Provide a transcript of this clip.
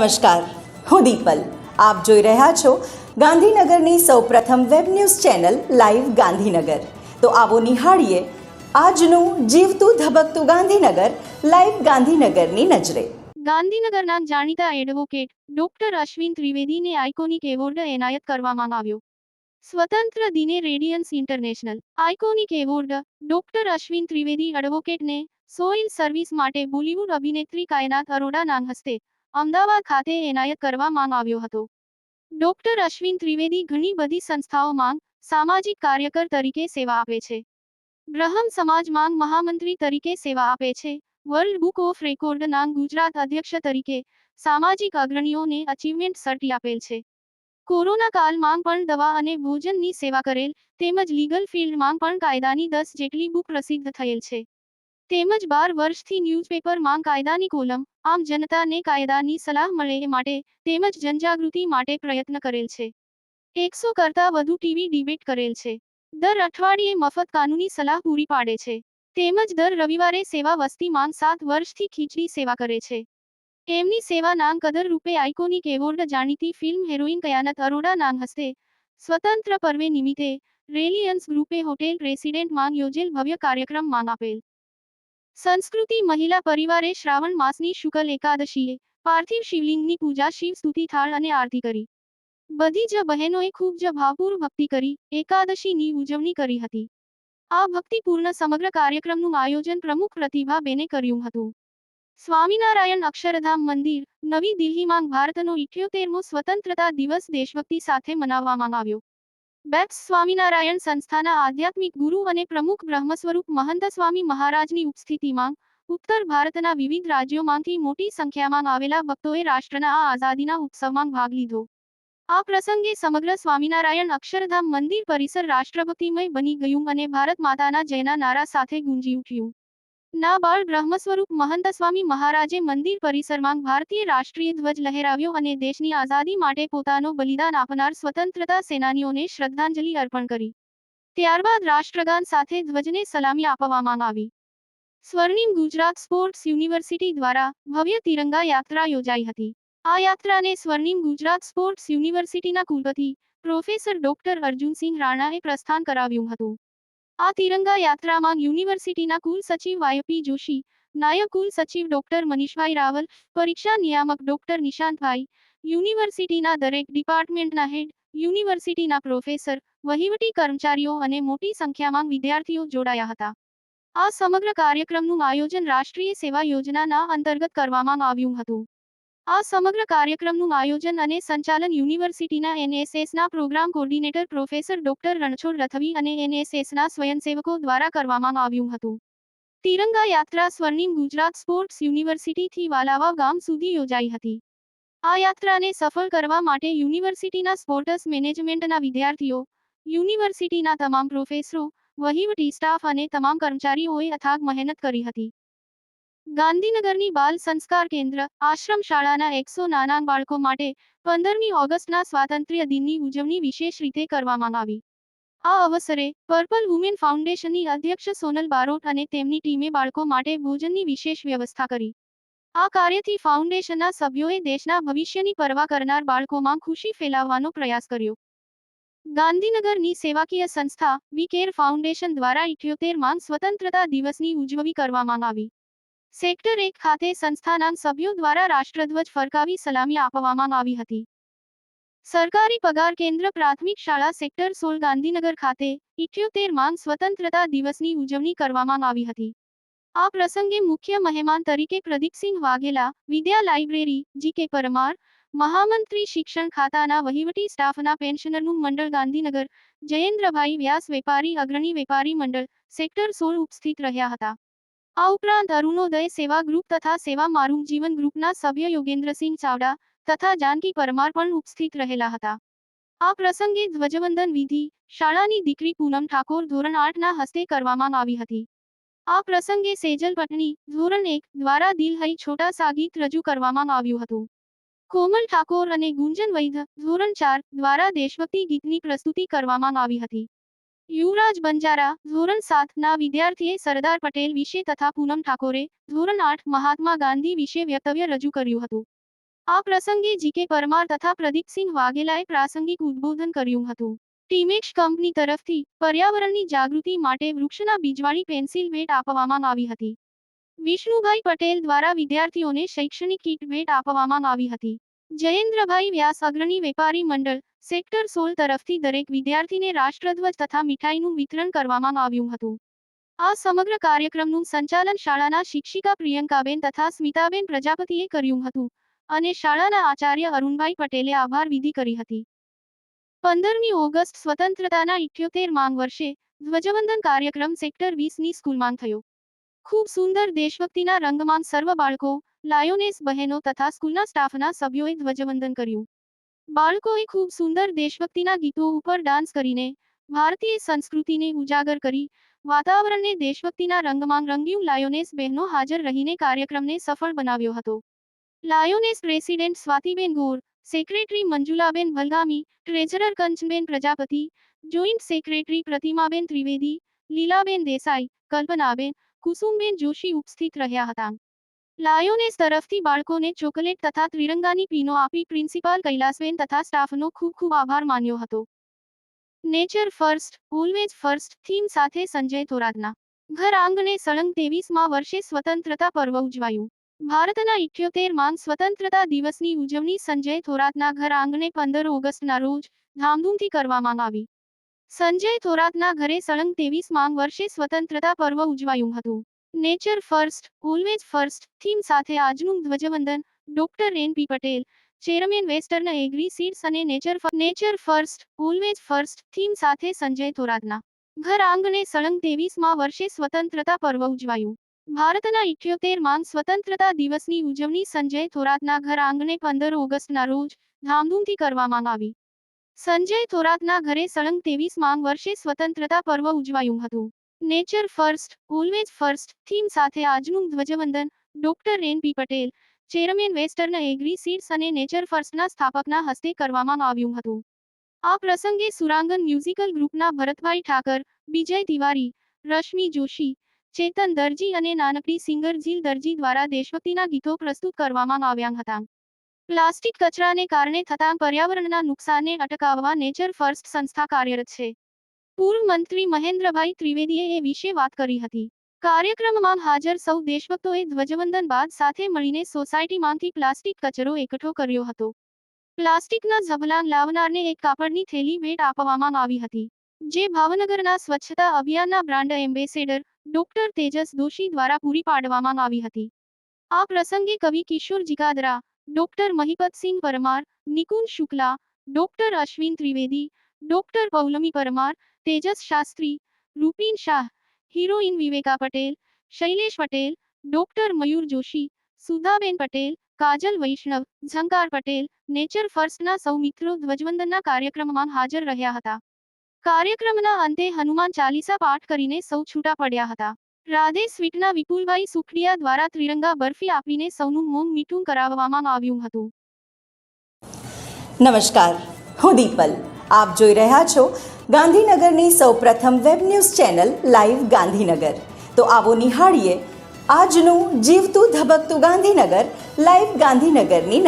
નમસ્કાર, હું દીપલ. આપ જોઈ રહ્યા છો ગાંધીનગરની સૌપ્રથમ web news channel live Gandhinagar. તો આવો નિહાળીએ આજનું જીવતું ધબકતું ગાંધીનગર, લાઈવ ગાંધીનગરની નજરે. ગાંધીનગરના જાણીતા એડવોકેટ ડોક્ટર અશ્વિન ત્રિવેદીને આઇકોનિક એવોર્ડ એનાયત કરવામાં આવ્યો. સ્વતંત્ર દિને radiance international. Iconic award doctor Ashwin Trivedi એડવોકેટને soil service માટે બોલિવૂડ અભિનેત્રી કાયનાત અરોડાના હસ્તે અમદાવાદ ખાતે એનાયત કરવામાં આવ્યો હતો. ડોક્ટર અશ્વિન ત્રિવેદી ઘણી બધી સંસ્થાઓ માંગ, સામાજિક કાર્યકર તરીકે સેવા આપે છે. બ્રહ્મ સમાજમાં મહામંત્રી તરીકે સેવા આપે છે. વર્લ્ડ બુક ઓફ રેકોર્ડ રેકોર્ડના ગુજરાત અધ્યક્ષ તરીકે સામાજિક અગ્રણીઓને અચીવમેન્ટ સર્ટી આપેલ છે. કોરોના કાળમાં પણ દવા અને ભોજનની સેવા કરેલ તેમજ લીગલ ફિલ્ડમાં પણ કાયદાની દસ જેટલી બુક પ્રસિદ્ધ થયેલ છે. તેમજ બાર વર્ષથી ન્યૂઝપેપરમાં કાયદાની કોલમ આમ જનતાને કાયદાની સલાહ મળે માટે તેમજ જનજાગૃતિ માટે પ્રયત્ન કરેલ છે. એકસો કરતાં વધુ ટીવી ડિબેટ કરેલ છે. દર અઠવાડિયે મફત કાનૂની સલાહ પૂરી પાડે છે. તેમજ દર રવિવારે સેવા વસ્તીમાં સાત વર્ષથી ખીચડી સેવા કરે છે. એમની સેવા નામ કદર રૂપે આઇકોનિક એવોર્ડ જાણીતી ફિલ્મ હેરોઇન કયાનત અરોડા નામ હસ્તે, સ્વતંત્ર પર્વે નિમિત્તે, રેલિયન્સ ગ્રુપે હોટેલ રેસિડેન્ટમાં યોજેલ ભવ્ય કાર્યક્રમ માંગ આપેલ. સંસ્કૃતિ મહિલા પરિવારે શ્રાવણ માસની શુકલ એકાદશીએ પાર્થિવ શિવલિંગની પૂજા શિવ સ્તુતિ થાળ અને આરતી કરી. બધી જ બહેનોએ ખૂબ જ ભાવપૂર્વ ભક્તિ કરી, એકાદશીની ઉજવણી કરી હતી. આ ભક્તિપૂર્ણ સમગ્ર કાર્યક્રમનું આયોજન પ્રમુખ પ્રતિભાબેને કર્યું હતું. સ્વામિનારાયણ અક્ષરધામ મંદિર, નવી દિલ્હીમાં ભારતનો ઇઠ્યોતેરમો સ્વતંત્રતા દિવસ દેશભક્તિ સાથે મનાવવામાં આવ્યો. બેપ્સ સ્વામિનારાયણ સંસ્થાના આધ્યાત્મિક ગુરુ અને પ્રમુખ બ્રહ્મ સ્વરૂપ મહંત સ્વામી મહારાજની ઉપસ્થિતિમાં ઉત્તર ભારતના વિવિધ રાજ્યોમાંથી મોટી સંખ્યામાં આવેલા ભક્તોએ રાષ્ટ્રના આ આઝાદીના ઉત્સવમાં ભાગ લીધો. આ પ્રસંગે સમગ્ર સ્વામિનારાયણ અક્ષરધામ મંદિર પરિસર રાષ્ટ્રભક્તિમય બની ગયું અને ભારત માતાના જયના નારા સાથે ગુંજી ઉઠ્યું. ના બાળ બ્રહ્મ સ્વરૂપ મહંત સ્વામી મહારાજે મંદિર પરિસરમાં ભારતીય રાષ્ટ્રીય ધ્વજ લહેરાવ્યો અને દેશની આઝાદી માટે પોતાનો બલિદાન આપનાર સ્વતંત્રતા સેનાનીઓને શ્રદ્ધાંજલિ અર્પણ કરી. ત્યારબાદ રાષ્ટ્રગાન સાથે ધ્વજને સલામી આપવામાં આવી. સ્વર્ણિમ ગુજરાત સ્પોર્ટ્સ યુનિવર્સિટી દ્વારા ભવ્ય તિરંગા યાત્રા યોજાઈ હતી. આ યાત્રાને સ્વર્ણિમ ગુજરાત સ્પોર્ટ્સ યુનિવર્સિટીના કુલપતિ પ્રોફેસર ડોક્ટર અર્જુનસિંહ રાણાએ પ્રસ્થાન કરાવ્યું હતું. આ તિરંગા યાત્રામાં યુનિવર્સિટીના કુલ સચિવ વાયપી જોશી, નાયબ કુલ સચિવ ડોક્ટર મનીષભાઈ રાવલ, પરીક્ષા નિયામક ડોક્ટર નિશાંતભાઈ, યુનિવર્સિટીના દરેક ડિપાર્ટમેન્ટના હેડ, યુનિવર્સિટીના પ્રોફેસર, વહીવટી કર્મચારીઓ અને મોટી સંખ્યામાં વિદ્યાર્થીઓ જોડાયા હતા. આ સમગ્ર કાર્યક્રમનું આયોજન રાષ્ટ્રીય સેવા યોજનાના અંતર્ગત કરવામાં આવ્યું હતું. આ સમગ્ર કાર્યક્રમનું આયોજન અને સંચાલન યુનિવર્સિટીના એનએસએસના programme coordinator professor doctor Ranchhod Rathvi અને એનએસએસના સ્વયંસેવકો દ્વારા કરવામાં આવ્યું હતું. તિરંગા યાત્રા સ્વર્ણિમ ગુજરાત સ્પોર્ટ્સ યુનિવર્સિટીથી વાલાવા ગામ સુધી યોજાઈ હતી. આ યાત્રાને સફળ કરવા માટે યુનિવર્સિટીના સ્પોર્ટ્સ મેનેજમેન્ટના વિદ્યાર્થીઓ, યુનિવર્સિટીના તમામ પ્રોફેસરો, વહીવટી સ્ટાફ અને તમામ કર્મચારીઓએ અથાગ મહેનત કરી હતી. ગાંધીનગરની બાલ સંસ્કાર કેન્દ્ર આશ્રમ શાળાના એકસો નાના બાળકો માટે પંદરમી ઓગસ્ટના સ્વાતંત્ર્ય દિનની ઉજવણી વિશેષ રીતે કરવામાં આવી. આ અવસરે પર્પલ વુમેન ફાઉન્ડેશનની અધ્યક્ષ સોનલ બારોટ અને તેમની ટીમે બાળકો માટે ભોજનની વિશેષ વ્યવસ્થા કરી. આ કાર્યથી ફાઉન્ડેશનના સભ્યોએ દેશના ભવિષ્યની પરવા કરનાર બાળકોમાં ખુશી ફેલાવવાનો પ્રયાસ કર્યો. ગાંધીનગરની સેવાકીય સંસ્થા, વી કેર ફાઉન્ડેશન દ્વારા ઇઠ્યોતેરમાં સ્વતંત્રતા દિવસની ઉજવણી કરવામાં આવી. સેક્ટર એક ખાતે સંસ્થાના સભ્યો દ્વારા રાષ્ટ્રધ્વજ ફરકાવી સલામી આપવામાં આવી હતી. સરકારી પગાર કેન્દ્ર પ્રાથમિક શાળા સેક્ટર સોળ ગાંધીનગર ખાતે ઇઠ્યોતેરમાં સ્વતંત્રતા દિવસની ઉજવણી કરવામાં આવી હતી. આ પ્રસંગે મુખ્ય મહેમાન તરીકે Pradipsinh Vaghela, Vidya library, G K Parmar, મહામંત્રી શિક્ષણ ખાતાના વહીવટી સ્ટાફના પેન્શનરનું મંડળ ગાંધીનગર, જયેન્દ્રભાઈ વ્યાસ વેપારી, અગ્રણી વેપારી મંડળ, સેક્ટર સોળ ઉપસ્થિત રહ્યા હતા. આ ઉપરાંત અરુણોદય સેવા ગ્રુપ તથા સેવા મારું જીવન ગ્રુપના સભ્ય યોગેન્દ્રસિંહ ચાવડા તથા જાનકી પરમાર પણ ઉપસ્થિત રહેલા હતા. આ પ્રસંગે ધ્વજવંદન વિધિ, શાળાની દીકરી પૂનમ ઠાકોર ધોરણ આઠના હસ્તે કરવામાં આવી હતી. આ પ્રસંગે સેજલ પટણી ધોરણ એક દ્વારા દિલ હૈ છોટા સા ગીત રજૂ કરવામાં આવ્યું હતું. કોમલ ઠાકોર અને ગુંજન વૈધ ધોરણ ચાર દ્વારા દેશભક્તિ ગીતની પ્રસ્તુતિ કરવામાં આવી હતી. યુવરાજ બંજારા, ધોરણ સાત ના વિદ્યાર્થીએ સરદાર પટેલ વિશે તથા પૂનમ ઠાકોરે ધોરણ આઠ મહાત્મા ગાંધી વિશે વ્યક્તવ્ય રજૂ કર્યું હતું. આ પ્રસંગે જીકે પરમાર તથા પ્રદીપસિંહ વાઘેલાએ પ્રાસંગિક ઉદબોધન કર્યું હતું. ટીમેક્સ કંપની તરફથી પર્યાવરણની જાગૃતિ માટે વૃક્ષના બીજવાળી પેન્સિલ ભેટ આપવામાં આવી હતી. વિષ્ણુભાઈ પટેલ દ્વારા વિદ્યાર્થીઓને શૈક્ષણિક કીટ ભેટ આપવામાં આવી હતી. જયેન્દ્રભાઈ વ્યાસ અગ્રણી વેપારી મંડળ સેક્ટર સોળ તરફથી દરેક વિદ્યાર્થીને રાષ્ટ્રધ્વજ તથા મીઠાઈનું વિતરણ કરવામાં આવ્યું હતું. આ સમગ્ર કાર્યક્રમનું સંચાલન શાળાના શિક્ષિકા પ્રિયંકાબેન તથા સ્મિતાબેન પ્રજાપતિએ કર્યું હતું અને શાળાના આચાર્ય અરુણભાઈ પટેલે આભાર વિધિ કરી હતી. પંદરમી ઓગસ્ટ સ્વતંત્રતાના ઇઠ્યોતેર માંગ વર્ષે ધ્વજવંદન કાર્યક્રમ સેક્ટર વીસની સ્કૂલમાં થયો. ખૂબ સુંદર દેશભક્તિના રંગમાં સર્વ બાળકો, લાયોનેસ બહેનો તથા સ્કૂલના સ્ટાફના સભ્યોએ ધ્વજવંદન કર્યું. બાળકોએ ખૂબ સુંદર દેશભક્તિના ગીતો ઉપર ડાન્સ કરીને ભારતીય સંસ્કૃતિને ઉજાગર કરી, વાતાવરણને દેશભક્તિના રંગમાં રંગ્યું લાયોનેસ બહેનો હાજર રહીને કાર્યક્રમને સફળ બનાવ્યો હતો. Lioness president Swatiben Gor, secretary Manjulaben Bhalgami, treasurer Kanchanben Prajapati, joint secretary Pratimaben Trivedi, Lilaben Desai, Kalpanaben, Kusumben Joshi ઉપસ્થિત રહ્યા હતા. લાયોનેસ તરફથી બાળકોને ચોકલેટ તથા ત્રિરંગાની પીનો આપી પ્રિન્સિપાલ કૈલાસબેન તથા સ્ટાફનો ખૂબ ખૂબ આભાર માન્યો હતો. Nature first, always first theme સાથે સંજય થોરાતના ઘર આંગણે સળંગ તેવીસમાં વર્ષે સ્વતંત્રતા પર્વ ઉજવાયું. ભારતના ઇઠ્યોતેરમાં સ્વતંત્રતા દિવસની ઉજવણી સંજય થોરાતના ઘર આંગણે પંદર ઓગસ્ટના રોજ ધામધૂમથી કરવામાં આવી. સંજય થોરાતના ઘરે સળંગ તેવીસ માંગ વર્ષે સ્વતંત્રતા પર્વ ઉજવાયું હતું. Nature first always first theme સાથે આજનું ધ્વજવંદન doctor N P Patel chairman western agri seeds અને nature nature first always first theme સાથે સંજય થોરાતના. ઘર આંગણે સળંગ તેવીસમાં વર્ષે સ્વતંત્રતા પર્વ ઉજવાયું. ભારતના ઇઠ્યોતેરમાં સ્વતંત્રતા દિવસની ઉજવણી સંજય થોરાતના ઘર આંગણે પંદર ઓગસ્ટના રોજ ધામધૂમથી કરવામાં આવી. સંજય થોરાતના ઘરે સળંગ તેવીસ માંગ વર્ષે સ્વતંત્રતા પર્વ ઉજવાયું હતું. Nature first always first theme સાથે આજનું ધ્વજવંદન doctor N P Patel chairman western agri seeds અને નેચર ફર્સ્ટના સ્થાપકના હસ્તે કરવામાં આવ્યું હતું. આ પ્રસંગે સુરાંગન મ્યુઝિકલ ગ્રુપના ભરતભાઈ ઠાકર વિજય તિવારી, રશ્મિ જોશી, ચેતન દરજી અને નાનકડી સિંગર ઝીલ દરજી દ્વારા દેશભક્તિના ગીતો પ્રસ્તુત કરવામાં આવ્યા હતા. પ્લાસ્ટિક કચરાને કારણે થતા પર્યાવરણના નુકસાનને અટકાવવા નેચર ફર્સ્ટ સંસ્થા કાર્યરત છે. પૂર્વ મંત્રી મહેન્દ્રભાઈ ત્રિવેદીએ એ વિશે વાત કરી હતી. કાર્યક્રમમાં હાજર સૌ દેશભક્તોએ ધ્વજવંદન બાદ સાથે મળીને સોસાયટીમાંથી પ્લાસ્ટિક કચરો એકઠો કર્યો હતો. પ્લાસ્ટિકના ઝભલાંગ લાવનારને એક કાપડની થેલી ભેટ આપવામાં આવી હતી. જે ભાવનગરના સ્વચ્છતા અભિયાનના brand ambassador doctor Tejas Doshi દ્વારા પૂરી પાડવામાં આવી હતી. આ પ્રસંગે કવિ Kishor Jigadra, doctor Mahipatsinh Parmar, Nikunj Shukla, doctor Ashwin Trivedi, doctor Paulami Parmar Tejas Shastri, Rupin Shah, heroine Viveka Patel, Shailesh Patel, doctor Mayur Joshi, Sudhaben Patel, Kajal Vaishnav, Zankar Patel, nature ફર્સ્ટના સૌ મિત્રો ધ્વજવંદનના કાર્યક્રમમાં હાજર રહ્યા હતા. કાર્યક્રમના અંતે હનુમાન ચાલીસા પાઠ કરીને સૌ છૂટા પડ્યા હતા. રાધે સ્વીટના વિપુલભાઈ સુખડિયા દ્વારા ત્રિરંગા બરફી આપીને સૌનું મોંગ મીઠું કરાવવામાં આવ્યું હતું. નમસ્કાર, હું દીપલ. આપ જોઈ રહ્યા છો ગાંધીનગરની સૌપ્રથમ web news channel live Gandhinagar. તો આવો નિહાળીએ આજનું જીવતું ધબકતું ગાંધીનગર, લાઈવ ગાંધીનગરની